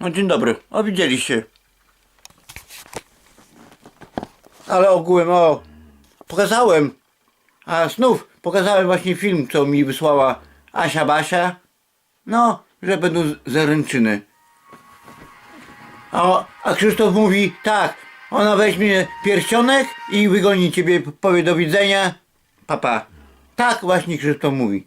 No dzień dobry. O widzieliście. Ale ogółem o pokazałem. A znów pokazałem właśnie film, co mi wysłała Asia Basia. No, że będą zaręczyny. A, a Krzysztof mówi tak, ona weźmie pierścionek i wygoni ciebie, powie do widzenia, papa. Tak właśnie Krzysztof mówi.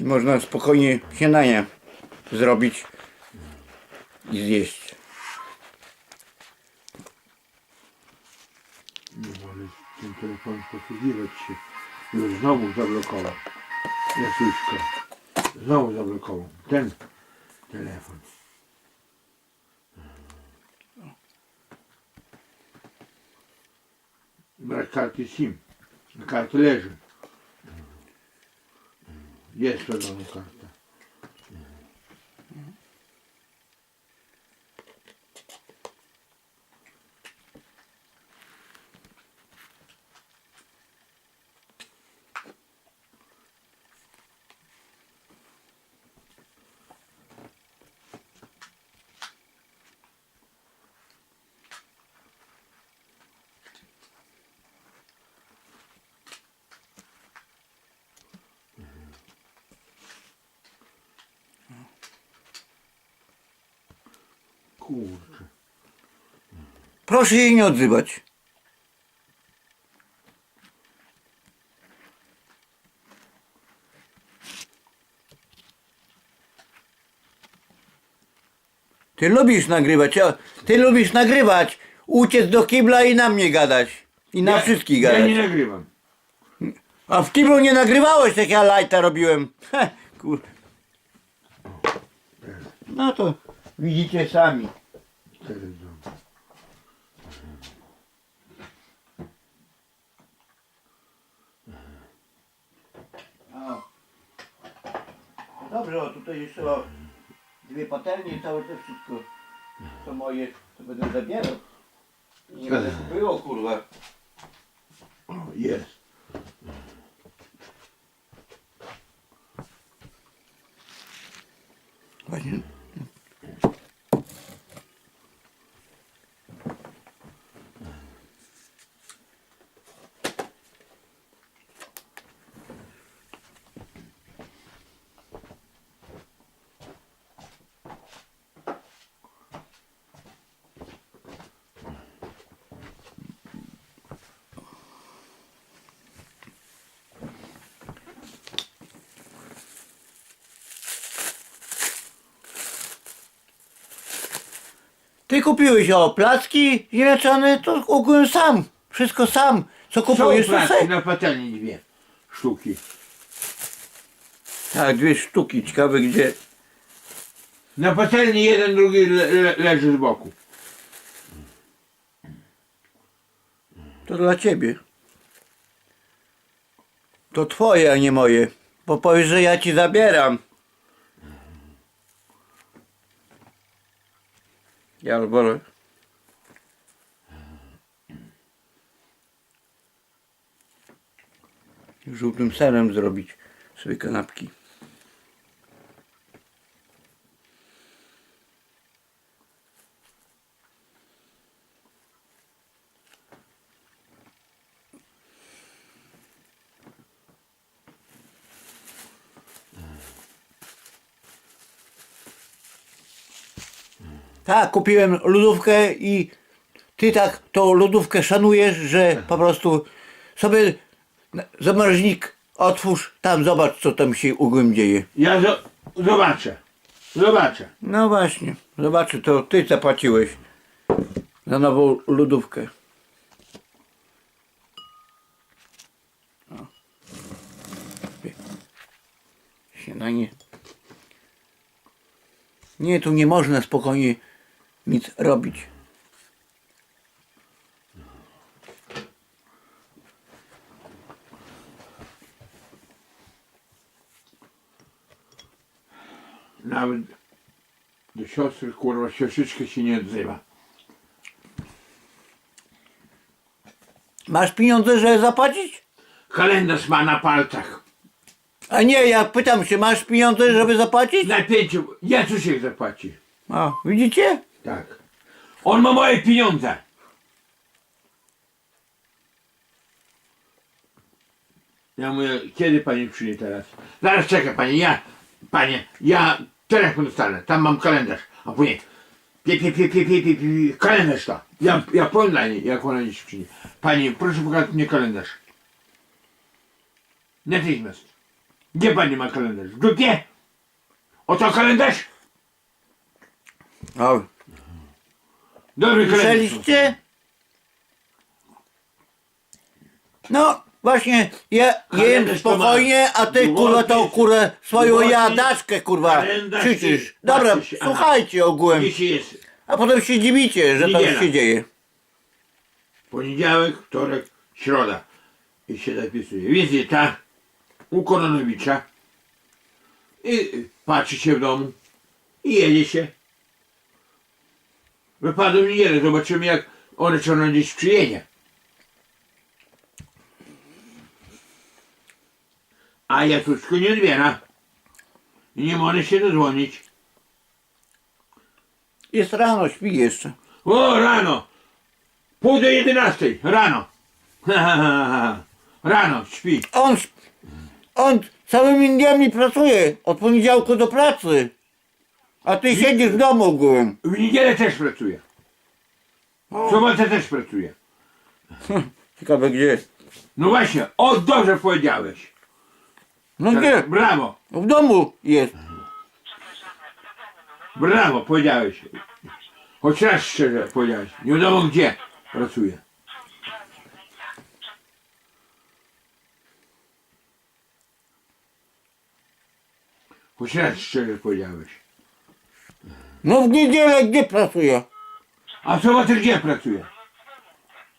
I można spokojnie śniadanie zrobić i zjeść. Nie wolę tym telefonem posługiwać się. Już znowu zablokował. Jasuśka. Znowu zablokował. Ten telefon. Brak karty SIM. Karta leży. Jest czerwona Kurczę. Proszę jej nie odzywać. Ty lubisz nagrywać, ty lubisz nagrywać, uciec do kibla i na mnie gadać. I na Ja- wszystkich Ja gadać. nie nagrywam. A w kiblu nie nagrywałeś, jak ja lajta robiłem. Heh, kur... No to widzicie sami. Telewizor. O. Dobrze, o tutaj jeszcze o dwie patelnie i całe to wszystko. To moje, to będę zabierał. Nie będę było kurwa. O, jest. Ty kupiłeś o placki ziemniaczane, to ogółem sam. Wszystko sam. Co Są kupujesz, to placki se. na patelni dwie sztuki. Tak, dwie sztuki. Ciekawe gdzie. Na patelni jeden, drugi le, le, leży z boku. To dla ciebie. To twoje, a nie moje. Bo powiesz, że ja ci zabieram. Ja wolę. Żółtym serem zrobić sobie kanapki. Tak, kupiłem lodówkę i ty tak tą lodówkę szanujesz, że po prostu sobie zamroźnik otwórz, tam zobacz co tam się ugłem dzieje. Ja zo, zobaczę. Zobaczę. No właśnie, zobaczy to ty zapłaciłeś za nową lodówkę. O. Śniadanie. Nie, tu nie można spokojnie nic robić. Nawet do siostry, kurwa, siostrzyczka się nie odzywa. Masz pieniądze, żeby zapłacić? Kalendarz ma na palcach. A nie, ja pytam się, masz pieniądze, żeby zapłacić? Na pięciu. Jezus się zapłaci. A, widzicie? Tak. On ma moje pieniądze. Ja mówię, kiedy pani przyjdzie teraz? Zaraz czekaj pani, ja, panie, ja telefon dostanę, tam mam kalendarz. A później, pie, pie, pie, pie, pie, pie, pie, kalendarz to. Ja, ja powiem dla niej, jak ona dziś przyjdzie. Pani, proszę pokazać mnie kalendarz. Natychmiast. Gdzie pani ma kalendarz? W dupie? Oto kalendarz? O, Dobry słyszeliście? No, właśnie, ja jem Kalendarz to ma spokojnie, a ty kurwa tą kurę swoją jadaczkę kurwa kalendarz i krzyczysz. Dobra, patrzcie się, aha. słuchajcie ogółem, jest a potem się dziwicie, że to Niedziela. się dzieje. poniedziałek, wtorek, środa. I się zapisuje. Wizyta u Koronowicza. I patrzy się w domu. I jedzie się. Wypadł w niedzielę. Zobaczymy jak one czy ona gdzieś przyjedzie. A Jatuszko nie odbiera. I nie może się dodzwonić. Jest rano, śpi jeszcze. O, rano! Pół do jedenastej, rano. rano, śpi. On, on całymi dniami pracuje, od poniedziałku do pracy. A ty siedzisz w domu ogółem. W niedzielę też pracuje. W sobotę też pracuje. Ciekawe gdzie. No właśnie, o dobrze powiedziałeś. No gdzie? Brawo, W domu jest. brawo, powiedziałeś. Choć raz szczerze powiedziałeś. Nie wiadomo gdzie pracuje. Choć raz szczerze powiedziałeś. No w niedzielę gdzie pracuje? A w sobotę gdzie pracuje?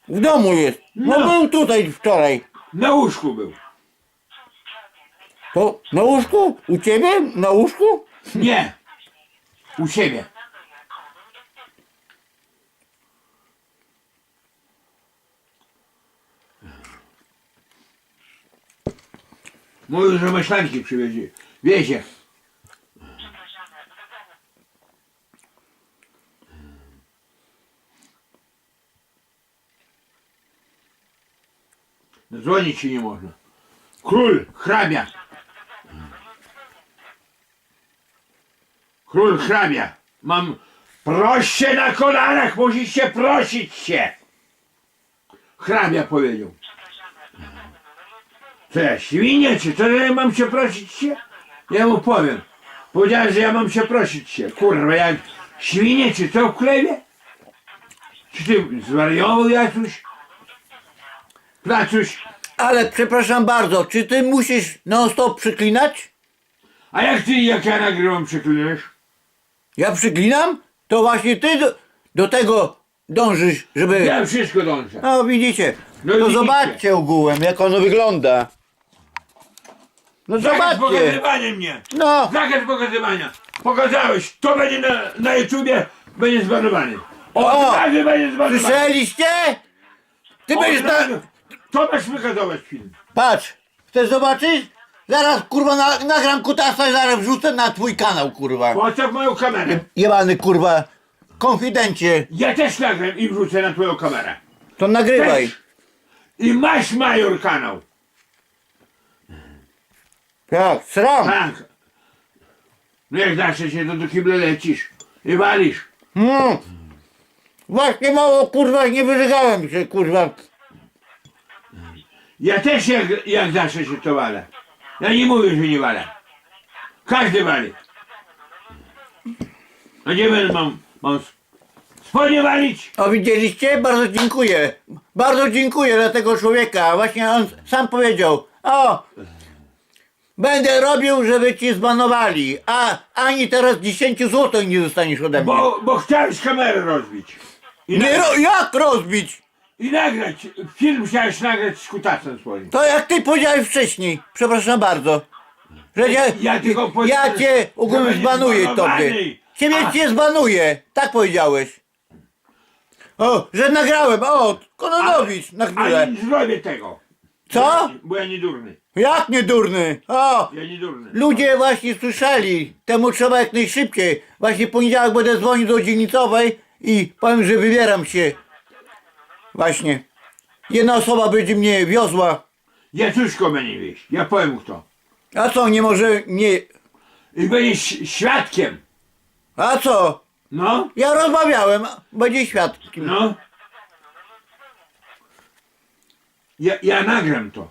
W domu jest. No, No. był tutaj wczoraj. Na łóżku był. To na łóżku? U ciebie? Na łóżku? Nie. U siebie. Mówił, że maślanki przywiezie. Ci nie można. Król, hrabia. Król hrabia. Mam proś się na kolanach, musisz się prosić się. Hrabia powiedział. Co ja, świnie, czy co ja mam się prosić się? Ja mu powiem. Powiedziałem, że ja mam się prosić się. Kurwa, jak świnie, czy co w chlebie? Czy ty zwariował Jacuś? Placuś? Ale przepraszam bardzo, czy ty musisz non stop przyklinać? A jak ty, jak ja nagrywam, przeklinasz? Ja przyklinam? To właśnie ty do, do tego dążysz, żeby... Ja wszystko dążę. No widzicie. No to widzicie. zobaczcie ogółem, jak ono wygląda. No Zakaz zobaczcie. pokazywania mnie! No, Zakaz pokazywania! Pokazałeś, to będzie na, na YouTubie, będzie zbanowany. O! Razu będzie zbanowany. słyszeliście? Ty Od będziesz na... razu. To masz wykazować film. Patrz, chcesz zobaczyć? Zaraz kurwa na, nagram kutasa i zaraz wrzucę na twój kanał kurwa. Postaw moją kamerę. Jebany kurwa. Konfidencie. Ja też nagram i wrzucę na twoją kamerę. To nagrywaj. Też. I masz major kanał. Tak, sram. Tak. No jak zawsze się to do kibla lecisz i walisz. Mm. Właśnie mało kurwa nie wyżygałem się kurwa. Ja też jak, jak zawsze się to walę. Ja nie mówię, że nie walę. Każdy wali. A nie będę mam, mam spodnie walić? O widzieliście? Bardzo dziękuję. Bardzo dziękuję dla tego człowieka. Właśnie on sam powiedział. O! Będę robił, żeby ci zbanowali. A ani teraz 10 zł nie dostaniesz ode mnie. Bo, bo chciałeś kamerę rozbić. I, Nie ro- jak rozbić? I nagrać. Film chciałeś nagrać z kutasem swoim. To jak ty powiedziałeś wcześniej. Przepraszam bardzo. Że cię, Ja tylko ja powiedziałem, cię że będziesz zbanuję zbanowany. tobie. Ciebie A- cię zbanuję. Tak powiedziałeś. O, że nagrałem. O, Kononowicz na chwilę. Ale nie zrobię tego. Co? Bo ja nie durny. Jak nie durny? O, Ja nie durny. ludzie właśnie słyszeli. Temu trzeba jak najszybciej. Właśnie w poniedziałek będę dzwonił do dzielnicowej i powiem, że wybieram się. Właśnie. Jedna osoba będzie mnie wiozła. Jacuszko będzie wieść. Ja powiem kto. A co, nie może nie... I będziesz świadkiem. A co? No, Ja rozmawiałem, będzie świadkiem. no. Ja, ja nagram to.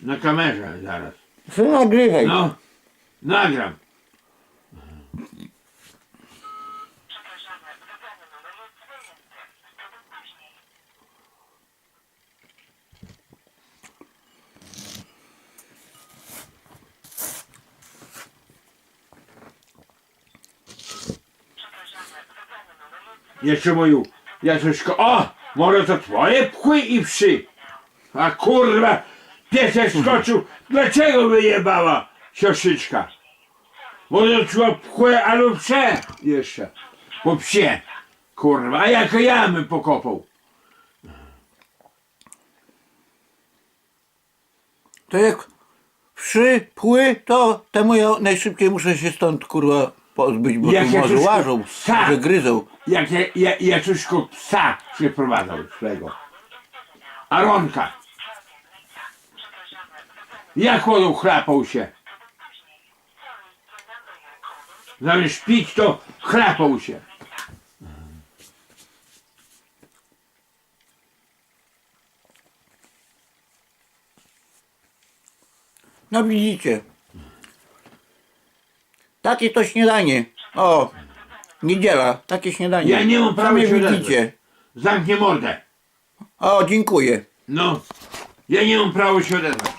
Na kamerze zaraz. Co nagrywaj? No, nagram. Jeszcze mówił, Jacuszko, o, może to twoje pchły i wszy. A kurwa, piesek skoczył, dlaczego wyjebała siostrzyczka? Może czuła pchłę albo psie jeszcze. Po psie. Kurwa, a jak jamy pokopał. To jak wszy, pły, to temu ja najszybciej muszę się stąd kurwa pozbyć, bo Jak tu ja może coś- łażą, Tak. że gryzą. Jak ja, ja, Jacuszko psa się prowadzał swego. Aronka. Jak chodził, chrapał się. Zamiast pić, to chrapał się. No widzicie. Takie to śniadanie. O, niedziela, takie śniadanie. Ja nie mam prawa Sami się widzicie. Zamknie mordę. O, dziękuję. No. Ja nie mam prawa się odezwać.